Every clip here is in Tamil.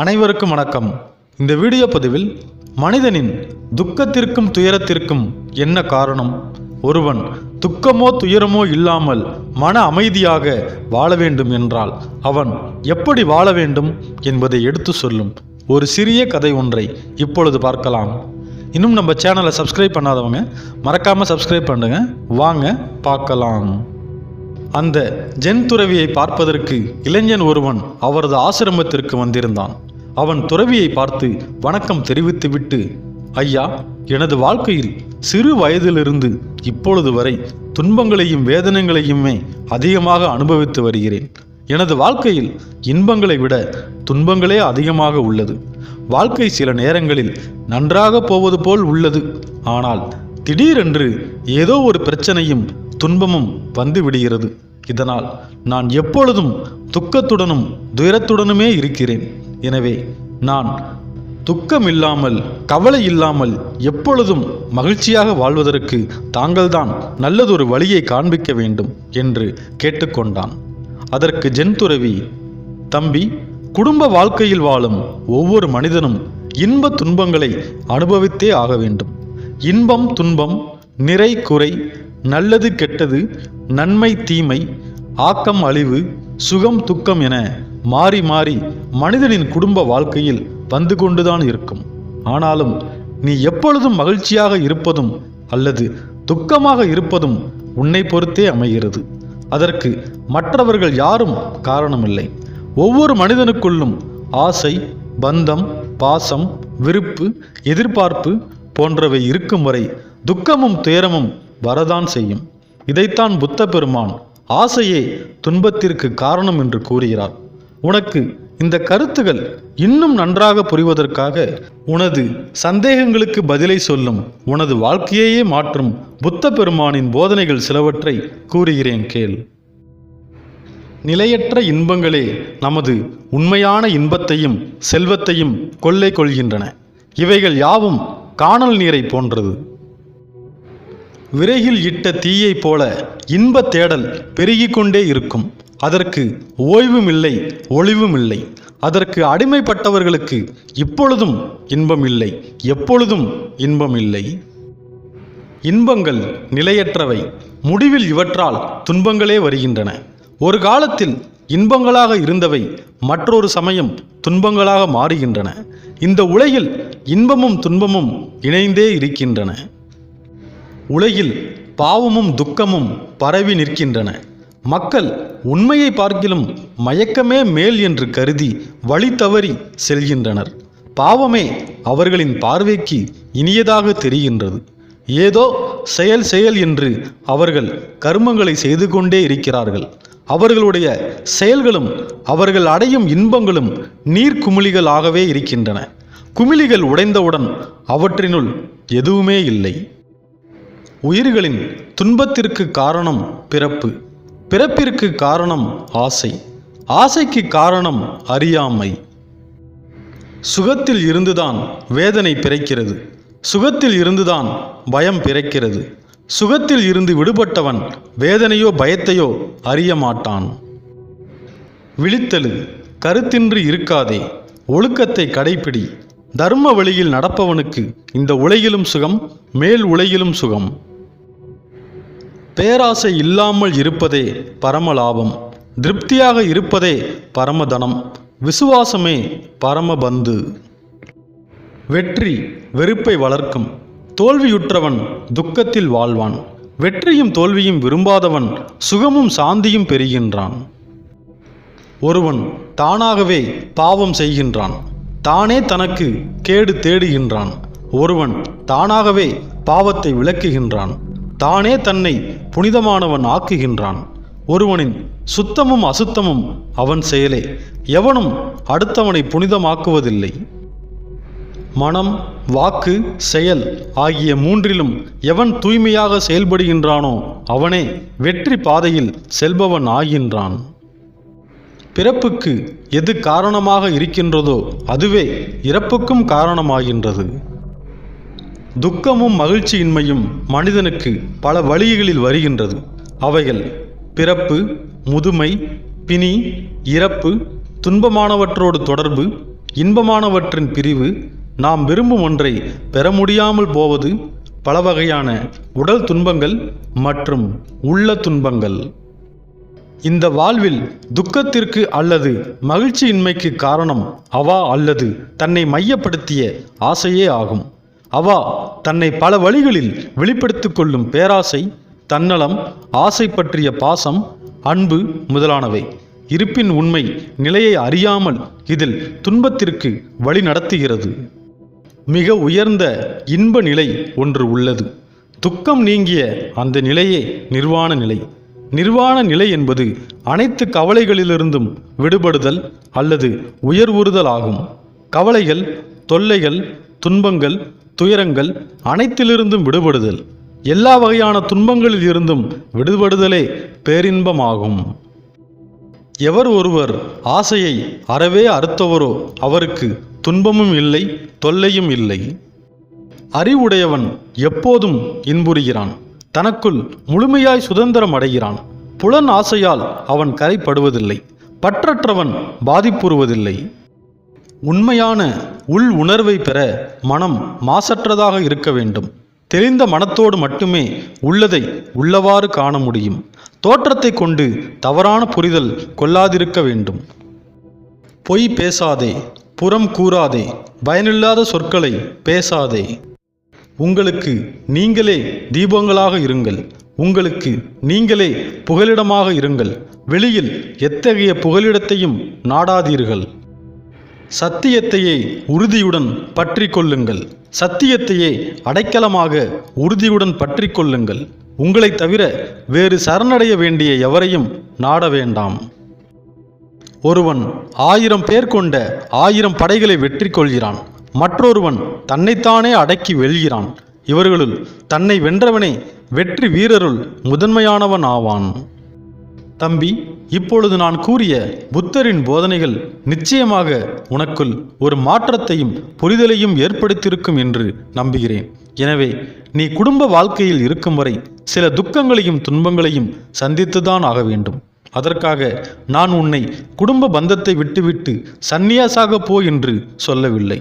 அனைவருக்கும் வணக்கம். இந்த வீடியோ பதிவில் மனிதனின் துக்கத்திற்கும் துயரத்திற்கும் என்ன காரணம்? ஒருவன் துக்கமோ துயரமோ இல்லாமல் மன அமைதியாக வாழ வேண்டும் என்றால் அவன் எப்படி வாழ வேண்டும் என்பதை எடுத்து சொல்லும் ஒரு சிறிய கதை ஒன்றை இப்பொழுது பார்க்கலாம். இன்னும் நம்ம சேனலை சப்ஸ்கிரைப் பண்ணாதவங்க மறக்காமல் சப்ஸ்கிரைப் பண்ணுங்க. வாங்க பார்க்கலாம். அந்த ஜென் துறவியை பார்ப்பதற்கு இளைஞன் ஒருவன் அவரது ஆசிரமத்திற்கு வந்திருந்தான். அவன் துறவியை பார்த்து வணக்கம் தெரிவித்துவிட்டு ஐயா எனது வாழ்க்கையில் சிறு வயதிலிருந்து இப்பொழுது வரை துன்பங்களையும் வேதனைகளையுமே அதிகமாக அனுபவித்து வருகிறேன். எனது வாழ்க்கையில் இன்பங்களை விட துன்பங்களே அதிகமாக உள்ளது. வாழ்க்கை சில நேரங்களில் நன்றாக போவது போல் உள்ளது. ஆனால் திடீரென்று ஏதோ ஒரு பிரச்சனையும் துன்பமும் வந்து விடுகிறது. இதனால் நான் எப்பொழுதும் துக்கத்துடனும் துயரத்துடனுமே இருக்கிறேன். எனவே நான் துக்கம் இல்லாமல் கவலை இல்லாமல் எப்பொழுதும் மகிழ்ச்சியாக வாழ்வதற்கு தாங்கள்தான் நல்லதொரு வழியை காண்பிக்க வேண்டும் என்று கேட்டுக்கொண்டான். அதற்கு ஜென்துறவி தம்பி குடும்ப வாழ்க்கையில் வாழும் ஒவ்வொரு மனிதனும் இன்ப துன்பங்களை அனுபவித்தே ஆக வேண்டும். இன்பம் துன்பம் நிறை குறை நல்லது கெட்டது நன்மை தீமை ஆக்கம் அழிவு சுகம் துக்கம் என மாறி மாறி மனிதனின் குடும்ப வாழ்க்கையில் வந்து கொண்டுதான் இருக்கும். ஆனாலும் நீ எப்பொழுதும் மகிழ்ச்சியாக இருப்பதும் அல்லது துக்கமாக இருப்பதும் உன்னை பொறுத்தே அமைகிறது. அதற்கு மற்றவர்கள் யாரும் காரணமில்லை. ஒவ்வொரு மனிதனுக்குள்ளும் ஆசை பந்தம் பாசம் விருப்பு எதிர்பார்ப்பு போன்றவை இருக்கும் வரை துக்கமும் துயரமும் வரதான் செய்யும். இதைத்தான் புத்த பெருமான் ஆசையே துன்பத்திற்கு காரணம் என்று கூறுகிறார். உனக்கு இந்த கருத்துகள் இன்னும் நன்றாக புரிவதற்காக உனது சந்தேகங்களுக்கு பதிலை சொல்லும் உனது வாழ்க்கையையே மாற்றும் புத்த பெருமானின் போதனைகள் சிலவற்றை கூறுகிறேன் கேள். நிலையற்ற இன்பங்களே நமது உண்மையான இன்பத்தையும் செல்வத்தையும் கொள்ளை கொள்கின்றன. இவைகள் யாவும் காணல் நீரை போன்றது. விரைகில் இட்ட தீயைப் போல இன்பத் தேடல் பெருகிக்கொண்டே இருக்கும். அதற்கு ஓய்வும் இல்லை ஒளிவும் இல்லை அதற்கு அடிமைப்பட்டவர்களுக்கு இப்பொழுதும் இன்பம் இல்லை எப்பொழுதும் இன்பம் இல்லை இன்பங்கள் நிலையற்றவை. முடிவில் இவற்றால் துன்பங்களே வருகின்றன. ஒரு காலத்தில் இன்பங்களாக இருந்தவை மற்றொரு சமயம் துன்பங்களாக மாறுகின்றன. இந்த உலகில் இன்பமும் துன்பமும் இணைந்தே இருக்கின்றன. உலகில் பாவமும் துக்கமும் பரவி நிற்கின்றன. மக்கள் உண்மையை பார்க்கிலும் மயக்கமே மேல் என்று கருதி வழி தவறி செல்கின்றனர். பாவமே அவர்களின் பார்வைக்கு இனியதாக தெரிகின்றது. ஏதோ செயல் செயல் என்று அவர்கள் கர்மங்களை செய்து கொண்டே இருக்கிறார்கள். அவர்களுடைய செயல்களும் அவர்கள் அடையும் இன்பங்களும் நீர்க்குமிழிகளாகவே இருக்கின்றன. குமிழிகள் உடைந்தவுடன் அவற்றினுள் எதுவுமே இல்லை. உயிர்களின் துன்பத்திற்கு காரணம் பிறப்பு. பிறப்பிற்கு காரணம் ஆசை. ஆசைக்கு காரணம் அறியாமை. சுகத்தில் இருந்துதான் வேதனை பிறக்கிறது. சுகத்தில் இருந்துதான் பயம் பிறக்கிறது. சுகத்தில் இருந்து விடுபட்டவன் வேதனையோ பயத்தையோ அறிய மாட்டான். விழித்தலு கருத்தின்றி இருக்காதே. ஒழுக்கத்தை கடைப்பிடி. தர்ம வழியில் நடப்பவனுக்கு இந்த உலகிலும் சுகம் மேல் உலகிலும் சுகம். பேராசை இல்லாமல் இருப்பதே பரம லாபம். திருப்தியாக இருப்பதே பரமதனம் விசுவாசமே பரமபந்து வெற்றி வெறுப்பை வளர்க்கும். தோல்வியுற்றவன் துக்கத்தில் வாழ்வான். வெற்றியும் தோல்வியும் விரும்பாதவன் சுகமும் சாந்தியும் பெறுகின்றான். ஒருவன் தானாகவே பாவம் செய்கின்றான். தானே தனக்கு கேடு தேடுகின்றான். ஒருவன் தானாகவே பாவத்தை விளக்குகின்றான். தானே தன்னை புனிதமானவன் ஆக்குகின்றான். ஒருவனின் சுத்தமும் அசுத்தமும் அவன் செயலே. எவனும் அடுத்தவனை புனிதமாக்குவதில்லை. மனம் வாக்கு செயல் ஆகிய மூன்றிலும் எவன் தூய்மையாக செயல்படுகின்றானோ அவனே வெற்றி பாதையில் செல்பவன் ஆகின்றான். பிறப்புக்கு எது காரணமாக இருக்கின்றதோ அதுவே இறப்புக்கும் காரணமாகின்றது. துக்கமும் மகிழ்ச்சியின்மையும் மனிதனுக்கு பல வழிகளில் வருகின்றது. அவைகள் பிறப்பு முதுமை பிணி இறப்பு துன்பமானவற்றோடு தொடர்பு இன்பமானவற்றின் பிரிவு நாம் விரும்பும் ஒன்றை பெற முடியாமல் போவது பல வகையான உடல் துன்பங்கள் மற்றும் உள்ள துன்பங்கள் இந்த வாழ்வில் துக்கத்திற்கு அல்லது மகிழ்ச்சியின்மைக்கு காரணம் அவா அல்லது தன்னை மையப்படுத்திய ஆசையே ஆகும். அவா தன்னை பல வழிகளில் வெளிப்படுத்திக் கொள்ளும் பேராசை தன்னலம் ஆசை பற்றிய பாசம் அன்பு முதலானவை. இருப்பின் உண்மை நிலையை அறியாமல் இதில் துன்பத்திற்கு வழி நடத்துகிறது. மிக உயர்ந்த இன்ப நிலை ஒன்று உள்ளது. துக்கம் நீங்கிய அந்த நிலையே நிர்வாண நிலை. நிர்வாண நிலை என்பது அனைத்து கவலைகளிலிருந்தும் விடுபடுதல் அல்லது உயர்வுறுதல் ஆகும். கவலைகள் தொல்லைகள் துன்பங்கள் துயரங்கள் அனைத்திலிருந்தும் விடுபடுதல். எல்லா வகையான துன்பங்களில் இருந்தும் விடுபடுதலே பேரின்பமாகும். எவர் ஒருவர் ஆசையை அறவே அறுத்தவரோ அவருக்கு துன்பமும் இல்லை தொல்லையும் இல்லை. அறிவுடையவன் எப்போதும் இன்புறுகிறான். தனக்குள் முழுமையாய் சுதந்திரம் அடைகிறான். புலன் ஆசையால் அவன் கரைப்படுவதில்லை. பற்றற்றவன் பாதிப்புறுவதில்லை. உண்மையான உள் உணர்வை பெற மனம் மாசற்றதாக இருக்க வேண்டும். தெளிந்த மனத்தோடு மட்டுமே உள்ளதை உள்ளவாறு காண முடியும். தோற்றத்தை கொண்டு தவறான புரிதல் கொள்ளாதிருக்க வேண்டும். பொய் பேசாதே புறம் கூறாதே பயனில்லாத சொற்களை பேசாதே. உங்களுக்கு நீங்களே தீபங்களாக இருங்கள். உங்களுக்கு நீங்களே புகலிடமாக இருங்கள். வெளியில் எத்தகைய புகலிடத்தையும் நாடாதீர்கள். சத்தியத்தையே உறுதியுடன் பற்றி கொள்ளுங்கள். சத்தியத்தையே அடைக்கலமாக உறுதியுடன் பற்றி கொள்ளுங்கள். உங்களைத் தவிர வேறு சரணடைய வேண்டிய எவரையும் நாட வேண்டாம். ஒருவன் ஆயிரம் பேர் கொண்ட ஆயிரம் படைகளை வெற்றி கொள்கிறான் மற்றொருவன் தன்னைத்தானே அடக்கி வெல்கிறான். இவர்களுள் தன்னை வென்றவனே வெற்றி வீரருள் முதன்மையானவன் ஆவான். தம்பி இப்பொழுது நான் கூறிய புத்தரின் போதனைகள் நிச்சயமாக உனக்குள் ஒரு மாற்றத்தையும் புரிதலையும் ஏற்படுத்தியிருக்கும் என்று நம்புகிறேன். எனவே நீ குடும்ப வாழ்க்கையில் இருக்கும் வரை சில துக்கங்களையும் துன்பங்களையும் சந்தித்துதான் ஆக வேண்டும். அதற்காக நான் உன்னை குடும்ப பந்தத்தை விட்டுவிட்டு சந்நியாசாக போ என்று சொல்லவில்லை.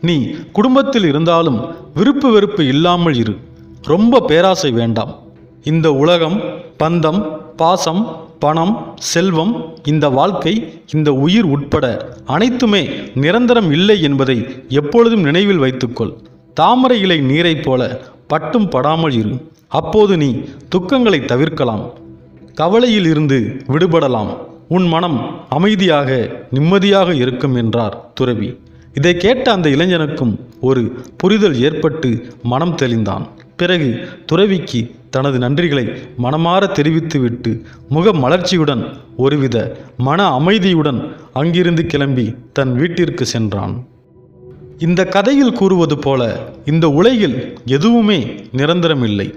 நீ குடும்பத்தில் இருந்தாலும் விருப்பு வெறுப்பு இல்லாமல் இரு. ரொம்ப பேராசை வேண்டாம். இந்த உலகம் பந்தம் பாசம் பணம் செல்வம் இந்த வாழ்க்கை இந்த உயிர் உட்பட அனைத்துமே நிரந்தரம் இல்லை என்பதை எப்பொழுதும் நினைவில் வைத்துக்கொள். தாமரை இலை நீரைப் போல பட்டும் படாமல் இரு. அப்போது நீ துக்கங்களை தவிர்க்கலாம். கவலையில் இருந்து விடுபடலாம். உன் மனம் அமைதியாக நிம்மதியாக இருக்கும் என்றார் துறவி. இதை கேட்ட அந்த இளைஞனுக்கும் ஒரு புரிதல் ஏற்பட்டு மனம் தெளிந்தான். பிறகு துறவிக்கு தனது நன்றிகளை மனமாற தெரிவித்துவிட்டு முக மலர்ச்சியுடன் ஒருவித மன அமைதியுடன் அங்கிருந்து கிளம்பி தன் வீட்டிற்கு சென்றான். இந்த கதையில் கூறுவது போல இந்த உலகில் எதுவுமே நிரந்தரமில்லை.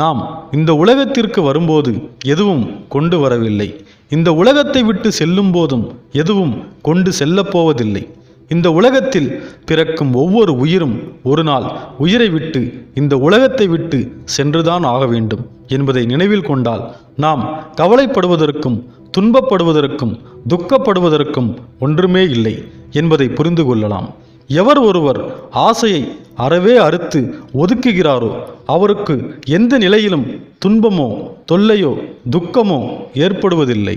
நாம் இந்த உலகத்திற்கு வரும்போது எதுவும் கொண்டு வரவில்லை. இந்த உலகத்தை விட்டு செல்லும் போதும் எதுவும் கொண்டு செல்லப் போவதில்லை. இந்த உலகத்தில் பிறக்கும் ஒவ்வொரு உயிரும் ஒரு நாள் உயிரை விட்டு இந்த உலகத்தை விட்டு சென்றுதான் ஆக வேண்டும் என்பதை நினைவில் கொண்டால் நாம் கவலைப்படுவதற்கும் துன்பப்படுவதற்கும் துக்கப்படுவதற்கும் ஒன்றுமே இல்லை என்பதை புரிந்து கொள்ளலாம். எவர் ஒருவர் ஆசையை அறவே அறுத்து ஒதுக்குகிறாரோ அவருக்கு எந்த நிலையிலும் துன்பமோ தொல்லையோ துக்கமோ ஏற்படுவதில்லை.